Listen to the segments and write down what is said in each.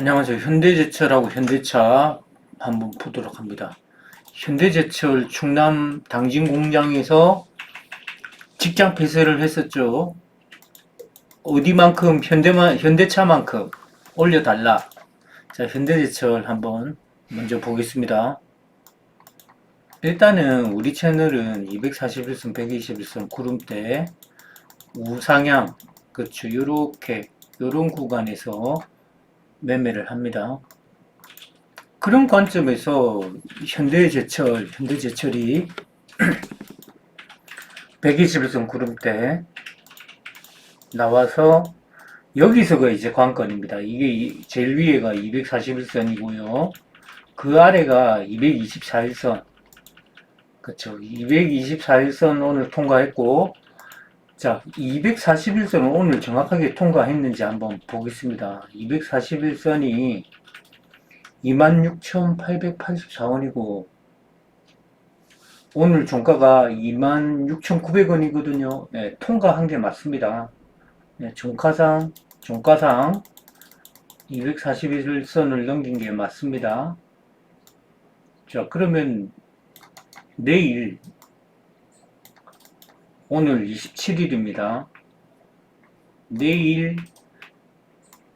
안녕하세요. 현대제철하고 현대차 한번 보도록 합니다. 현대제철 충남 당진 공장에서 직장 폐쇄를 했었죠. 어디만큼 현대만 현대차만큼 올려달라. 자, 현대제철 한번 먼저 보겠습니다. 일단은 우리 채널은 241선, 121선 구름대 우상향 그렇죠. 요렇게 요런 구간에서 매매를 합니다. 그런 관점에서 현대제철, 현대제철이 121선 구름대 나와서 여기서가 이제 관건입니다. 이게 이- 제일 위에가 241선이고요. 그 아래가 224일선. 그쵸. 224일선 오늘 통과했고, 자, 241선을 오늘 정확하게 통과했는지 한번 보겠습니다. 241선이 26,884원이고, 오늘 종가가 26,900원이거든요. 네, 통과한 게 맞습니다. 네, 종가상, 종가상 241선을 넘긴 게 맞습니다. 자, 그러면 내일 오늘 27일입니다. 내일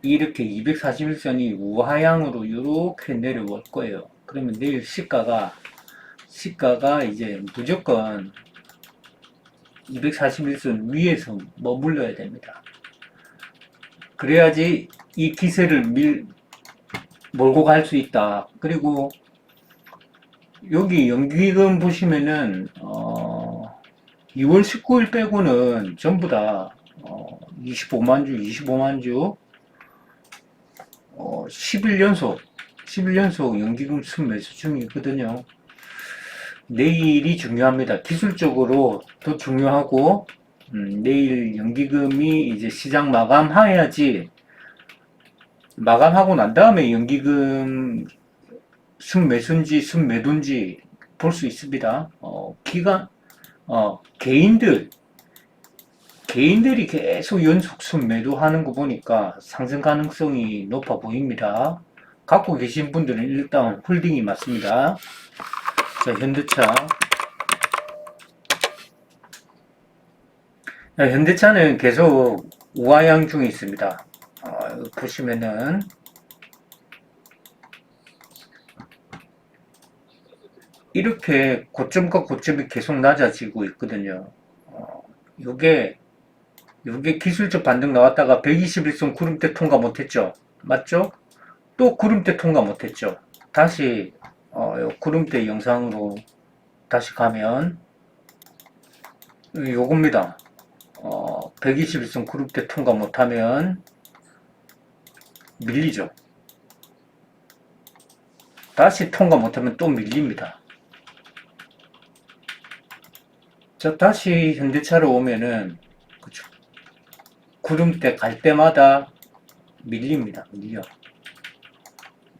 이렇게 241선이 우하향으로 이렇게 내려올 거예요. 그러면 내일 시가가 시가가 이제 무조건 241선 위에서 머물러야 됩니다. 그래야지 이 기세를 밀 몰고 갈 수 있다. 그리고 여기 연기금 보시면은 어 2월 19일 빼고는 전부 다 어, 25만 주, 25만 주, 어, 11연속, 11연속 연기금 순 매수 중이거든요. 내일이 중요합니다. 기술적으로 더 중요하고, 음, 내일 연기금이 이제 시장 마감해야지, 마감하고 난 다음에 연기금 순매수인지 순매도인지 볼 수 있습니다. 어, 기간, 어, 개인들, 개인들이 계속 연속 순 매도 하는 거 보니까 상승 가능성이 높아 보입니다. 갖고 계신 분들은 일단 홀딩이 맞습니다. 자, 현대차. 자, 현대차는 계속 우하향 중에 있습니다. 어, 보시면은 이렇게 고점과 고점이 계속 낮아지고 있거든요. 어, 요게, 요게 기술적 반등 나왔다가 121선 구름대 통과 못했죠. 맞죠? 또 구름대 통과 못했죠. 다시, 어, 요 구름대 영상으로 다시 가면, 요겁니다. 어, 121선 구름대 통과 못하면, 밀리죠. 다시 통과 못하면 또 밀립니다. 자, 다시 현대차로 오면은, 그쵸. 구름대 갈 때마다 밀립니다. 밀려.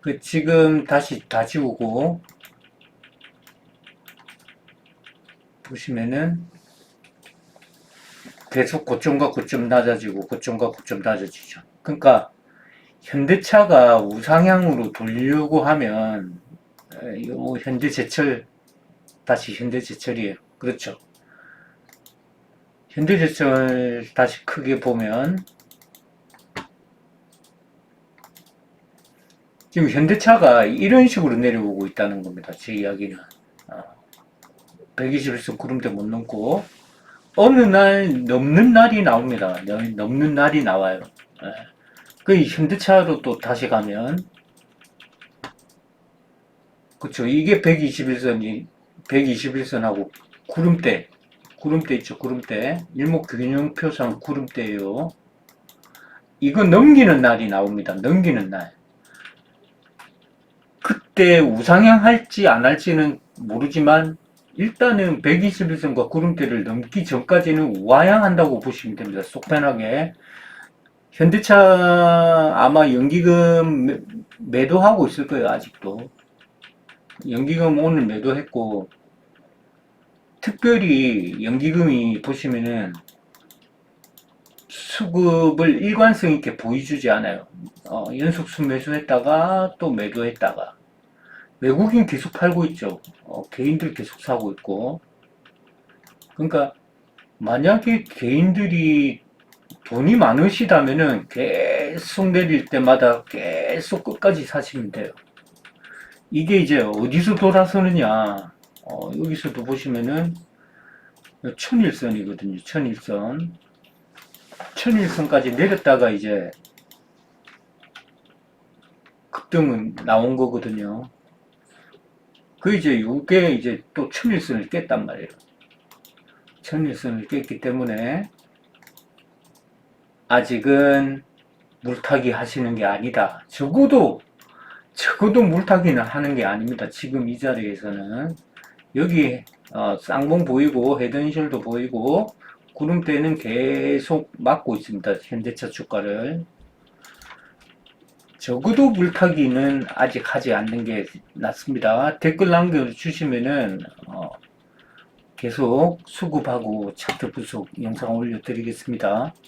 그, 지금 다시 다 지우고, 보시면은, 계속 고점과 고점 낮아지고, 고점과 고점 낮아지죠. 그러니까, 현대차가 우상향으로 돌려고 하면, 에, 요 현대제철, 다시 현대제철이에요. 그렇죠. 현대제철 다시 크게 보면 지금 현대차가 이런 식으로 내려오고 있다는 겁니다. 제 이야기는. 어, 121선 구름대 못 넘고 어느 날 넘는 날이 나옵니다. 넘- 넘는 날이 나와요. 예. 그 현대차로 또 다시 가면 그쵸 이게 121선이 121선하고 구름대 구름대 있죠, 구름대. 일목균형표상 구름대예요. 이거 넘기는 날이 나옵니다. 넘기는 날. 그때 우상향 할지 안 할지는 모르지만 일단은 121선과 구름대를 넘기 전까지는 우하향 한다고 보시면 됩니다. 속 편하게. 현대차 아마 연기금 매- 매도하고 있을 거예요, 아직도. 연기금 오늘 매도했고, 특별히 연기금이 보시면은 수급을 일관성 있게 보여주지 않아요. 어, 연속 순 매수했다가 또 매도했다가 외국인 계속 팔고 있죠. 어, 개인들 계속 사고 있고. 그러니까 만약에 개인들이 돈이 많으시다면은 계속 내릴 때마다 계속 끝까지 사시면 돼요. 이게 이제 어디서 돌아서느냐. 어, 여기서도 보시면은 천일선이거든요. 천일선. 천일선까지 내렸다가 이제 급등은 나온 거거든요. 그 이제 이게 이제 또 천일선을 깼단 말이에요. 천일선을 깼기 때문에 아직은 물타기 하시는 게 아니다. 적어도 적어도 물타기는 하는 게 아닙니다. 지금 이 자리에서는 여기 어, 쌍봉 보이고 헤드앤숄도 보이고 구름대는 계속 막고 있습니다. 현대차 주가를 적어도 물타기는 아직 하지 않는 게 낫습니다. 댓글 남겨주시면은 어, 계속 수급하고 차트 분석 영상 올려드리겠습니다.